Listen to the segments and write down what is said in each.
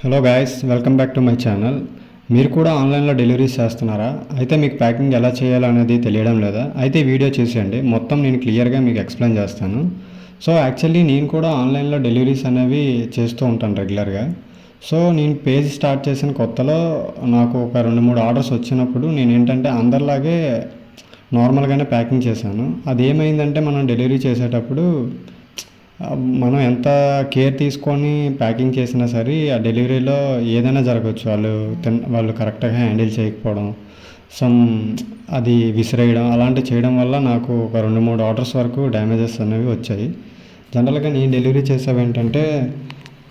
Hello guys welcome back to my channel మీరు కూడా ఆన్లైన్లో డెలివరీస్ చేస్తున్నారా? అయితే మీకు ప్యాకింగ్ ఎలా చేయాలో అనేది తెలియడం లేదా? అయితే వీడియో చూసేయండి. మొత్తం నేను క్లియర్గా మీకు ఎక్స్ప్లెయిన్ చేస్తాను. సో యాక్చువల్లీ నేను కూడా ఆన్లైన్లో డెలివరీస్ అనేవి చేస్తూ ఉంటాను రెగ్యులర్గా సో నేను పేజ్ స్టార్ట్ చేసిన కొత్తలో నాకు ఒక రెండు మూడు ఆర్డర్స్ వచ్చినప్పుడు నేను ఏంటంటే అందరిలాగే నార్మల్గానే ప్యాకింగ్ చేశాను. అది ఏమైందంటే మనం డెలివరీ చేసేటప్పుడు మనం ఎంత కేర్ తీసుకొని ప్యాకింగ్ చేసినా సరే ఆ డెలివరీలో ఏదైనా జరగవచ్చు. వాళ్ళు తిన్ వాళ్ళు కరెక్ట్గా హ్యాండిల్ చేయకపోవడం సమ్ అది విసిరేయడం అలాంటివి చేయడం వల్ల నాకు ఒక రెండు మూడు ఆర్డర్స్ వరకు డ్యామేజెస్ అనేవి వచ్చాయి. జనరల్గా నేను డెలివరీ చేసేవి ఏంటంటే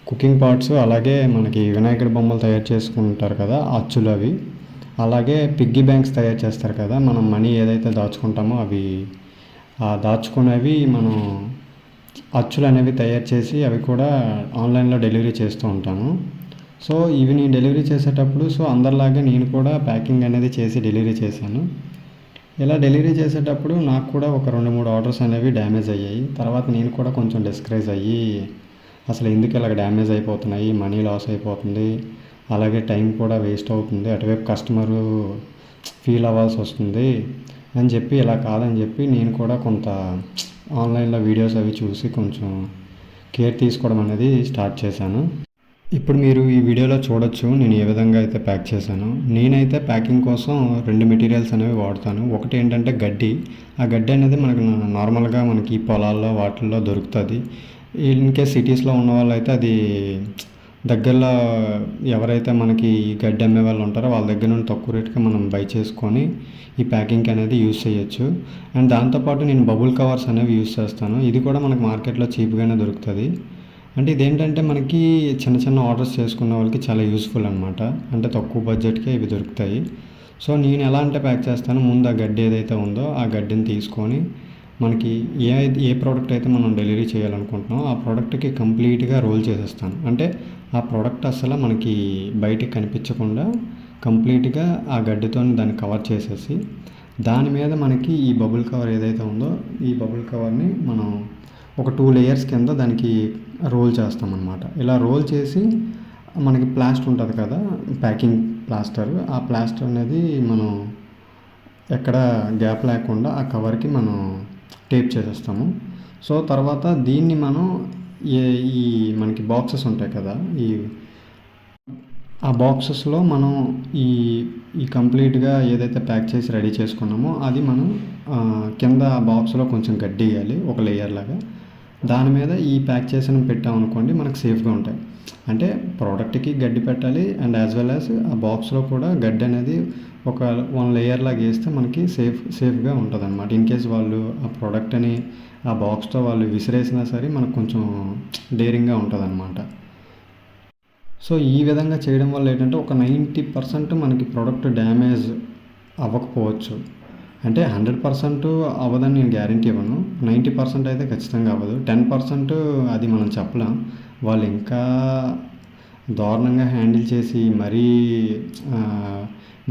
కుకింగ్ పార్ట్స్ అలాగే మనకి వినాయకుడి బొమ్మలు తయారు చేసుకుంటారు కదా అచ్చులు అవి. అలాగే పిగ్గీ బ్యాంక్స్ తయారు చేస్తారు కదా మనం మనీ ఏదైతే దాచుకుంటామో అవి దాచుకునేవి మనం అచ్చులు అనేవి తయారు చేసి అవి కూడా ఆన్లైన్లో డెలివరీ చేస్తూ ఉంటాను. సో ఇవి నేను డెలివరీ చేసేటప్పుడు సో అందరిలాగే నేను కూడా ప్యాకింగ్ అనేది చేసి డెలివరీ చేశాను. ఇలా డెలివరీ చేసేటప్పుడు నాకు కూడా ఒక రెండు మూడు ఆర్డర్స్ అనేవి డ్యామేజ్ అయ్యాయి. తర్వాత నేను కూడా కొంచెం డిస్కరేజ్ అయ్యి అసలు ఎందుకు ఇలాగ డ్యామేజ్ అయిపోతున్నాయి మనీ లాస్ అయిపోతుంది అలాగే టైం కూడా వేస్ట్ అవుతుంది అటువైపు కస్టమరు ఫీల్ అవ్వాల్సి వస్తుంది అని చెప్పి ఇలా కాదని చెప్పి నేను కూడా కొంత ఆన్లైన్లో వీడియోస్ అవి చూసి కొంచెం కేర్ తీసుకోవడం అనేది స్టార్ట్ చేశాను. ఇప్పుడు మీరు ఈ వీడియోలో చూడొచ్చు నేను ఏ విధంగా అయితే ప్యాక్ చేశాను. నేనైతే ప్యాకింగ్ కోసం రెండు మెటీరియల్స్ అనేవి వాడతాను. ఒకటి ఏంటంటే గడ్డి. ఆ గడ్డి అనేది మనకు నార్మల్గా మనకి పొలాల్లో వాటిల్లో దొరుకుతుంది. ఇన్ కేస్ సిటీస్లో ఉన్న వాళ్ళు అయితే అది దగ్గరలో ఎవరైతే మనకి ఈ గడ్డి అమ్మే వాళ్ళు ఉంటారో వాళ్ళ దగ్గర నుండి తక్కువ రేట్కి మనం బై చేసుకొని ఈ ప్యాకింగ్కి అనేది యూస్ చేయొచ్చు. అండ్ దాంతోపాటు నేను బబుల్ కవర్స్ అనేవి యూస్ చేస్తాను. ఇది కూడా మనకు మార్కెట్లో చీప్గానే దొరుకుతుంది. అంటే ఇదేంటంటే మనకి చిన్న చిన్న ఆర్డర్స్ చేసుకున్న వాళ్ళకి చాలా యూస్ఫుల్ అనమాట అంటే తక్కువ బడ్జెట్కే ఇవి దొరుకుతాయి. సో నేను ఎలా అంటే ప్యాక్ చేస్తాను. ముందు ఆ గడ్డి ఏదైతే ఉందో ఆ గడ్డిని తీసుకొని మనకి ఏ ఏ ప్రోడక్ట్ అయితే మనం డెలివరీ చేయాలనుకుంటున్నామో ఆ ప్రోడక్ట్కి కంప్లీట్గా రోల్ చేసేస్తాను. అంటే ఆ ప్రోడక్ట్ అసలు మనకి బయటికి కనిపించకుండా కంప్లీట్గా ఆ గడ్డితో దాన్ని కవర్ చేసేసి దాని మీద మనకి ఈ బబుల్ కవర్ ఏదైతే ఉందో ఈ బబుల్ కవర్ని మనం ఒక టూ లేయర్స్ కింద దానికి రోల్ చేస్తామన్నమాట. ఇలా రోల్ చేసి మనకి ప్లాస్టర్ ఉంటుంది కదా ప్యాకింగ్ ప్లాస్టర్ ఆ ప్లాస్టర్ అనేది మనం ఎక్కడ గ్యాప్ లేకుండా ఆ కవర్కి మనం టేప్ చేసేస్తాము. సో తర్వాత దీన్ని మనం ఏ ఈ మనకి బాక్సెస్ ఉంటాయి కదా ఈ ఆ బాక్సెస్లో మనం ఈ ఈ కంప్లీట్గా ఏదైతే ప్యాక్ చేసి రెడీ చేసుకున్నామో అది మనం కింద ఆ బాక్స్లో కొంచెం గడ్డి వేయాలి ఒక లేయర్ లాగా. దాని మీద ఈ ప్యాక్ చేసిన పెట్టామనుకోండి మనకు సేఫ్గా ఉంటాయి. అంటే ప్రోడక్ట్కి గడ్డి పెట్టాలి అండ్ యాజ్ వెల్ యాజ్ ఆ బాక్స్లో కూడా గడ్డి అనేది ఒక వన్ లేయర్ లాగా వేస్తే మనకి సేఫ్ సేఫ్గా ఉంటుంది అనమాట ఇన్ కేస్ వాళ్ళు ఆ ప్రోడక్ట్ని ఆ బాక్స్తో వాళ్ళు విసిరేసినా సరే మనకు కొంచెం డేరింగ్గా ఉంటుంది అనమాట సో ఈ విధంగా చేయడం వల్ల ఏంటంటే ఒక నైంటీ పర్సెంట్ మనకి ప్రోడక్ట్ డ్యామేజ్ అవ్వకపోవచ్చు. అంటే హండ్రెడ్ పర్సెంట్ అవ్వదని నేను గ్యారంటీ ఇవ్వను. నైంటీ పర్సెంట్ అయితే ఖచ్చితంగా అవ్వదు. టెన్ పర్సెంట్ అది మనం చెప్పలేం. వాళ్ళు ఇంకా దారుణంగా హ్యాండిల్ చేసి మరీ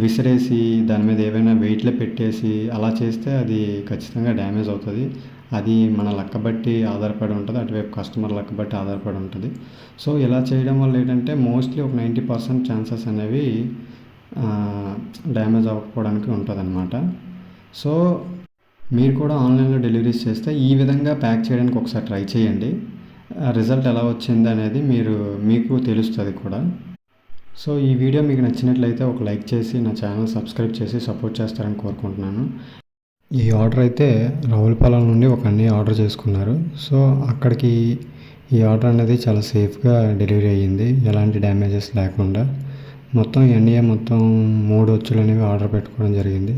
విసిరేసి దాని మీద ఏవైనా వెయిట్లో పెట్టేసి అలా చేస్తే అది ఖచ్చితంగా డ్యామేజ్ అవుతుంది. అది మన లెక్క బట్టి ఆధారపడి ఉంటుంది అటువైపు కస్టమర్ లెక్క బట్టి ఆధారపడి ఉంటుంది. సో ఇలా చేయడం వల్ల ఏంటంటే మోస్ట్లీ ఒక నైంటీ పర్సెంట్ ఛాన్సెస్ అనేవి డ్యామేజ్ అవ్వకపోవడానికి ఉంటుంది సో మీరు కూడా ఆన్లైన్లో డెలివరీస్ చేస్తే ఈ విధంగా ప్యాక్ చేయడానికి ఒకసారి ట్రై చేయండి. రిజల్ట్ ఎలా వచ్చింది అనేది మీరు మీకు తెలుస్తుంది కూడా. సో ఈ వీడియో మీకు నచ్చినట్లయితే ఒక లైక్ చేసి నా ఛానల్ సబ్స్క్రైబ్ చేసి సపోర్ట్ చేస్తారని కోరుకుంటున్నాను. ఈ ఆర్డర్ అయితే రావులపాలెం నుండి ఒక అన్నయ్య ఆర్డర్ చేసుకున్నారు. సో అక్కడికి ఈ ఆర్డర్ అనేది చాలా సేఫ్గా డెలివరీ అయ్యింది. ఎలాంటి డ్యామేజెస్ లేకుండా. మొత్తం ఎన్ఏ మొత్తం మూడు వచ్చులు అనేవి ఆర్డర్ పెట్టుకోవడం జరిగింది.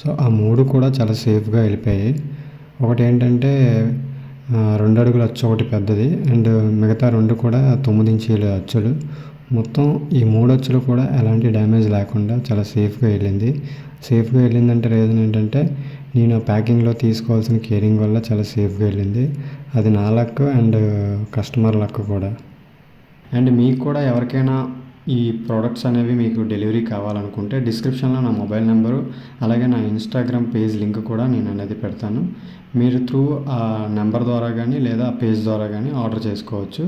సో ఆ మూడు కూడా చాలా సేఫ్గా వెళ్ళిపోయాయి. ఒకటి ఏంటంటే రెండు అడుగుల అచ్చు ఒకటి పెద్దది. అండ్ మిగతా రెండు కూడా తొమ్మిది ఇంచీల అచ్చులు. మొత్తం ఈ మూడు అచ్చులు కూడా ఎలాంటి డ్యామేజ్ లేకుండా చాలా సేఫ్గా వెళ్ళింది. సేఫ్గా వెళ్ళిందంటే రీజన్ ఏంటంటే నేను ప్యాకింగ్లో తీసుకోవాల్సిన కేరింగ్ వల్ల చాలా సేఫ్గా వెళ్ళింది. అది నా లక్ అండ్ కస్టమర్ లక్ కూడా. అండ్ మీకు కూడా ఎవరికైనా ఈ ప్రోడక్ట్స్ అనేవి మీకు డెలివరీ కావాలనుకుంటే డిస్క్రిప్షన్లో నా మొబైల్ నెంబరు అలాగే నా ఇన్స్టాగ్రామ్ పేజ్ లింక్ కూడా నేను అనేది పెడతాను. మీరు త్రూ ఆ నెంబర్ ద్వారా కానీ లేదా ఆ పేజ్ ద్వారా కానీ ఆర్డర్ చేసుకోవచ్చు.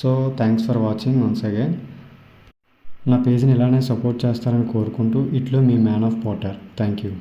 So thanks for watching once again. నా పేజ్ని ఇలానే సపోర్ట్ చేస్తారని కోరుకుంటూ ఇట్లో మీ man of potter thank you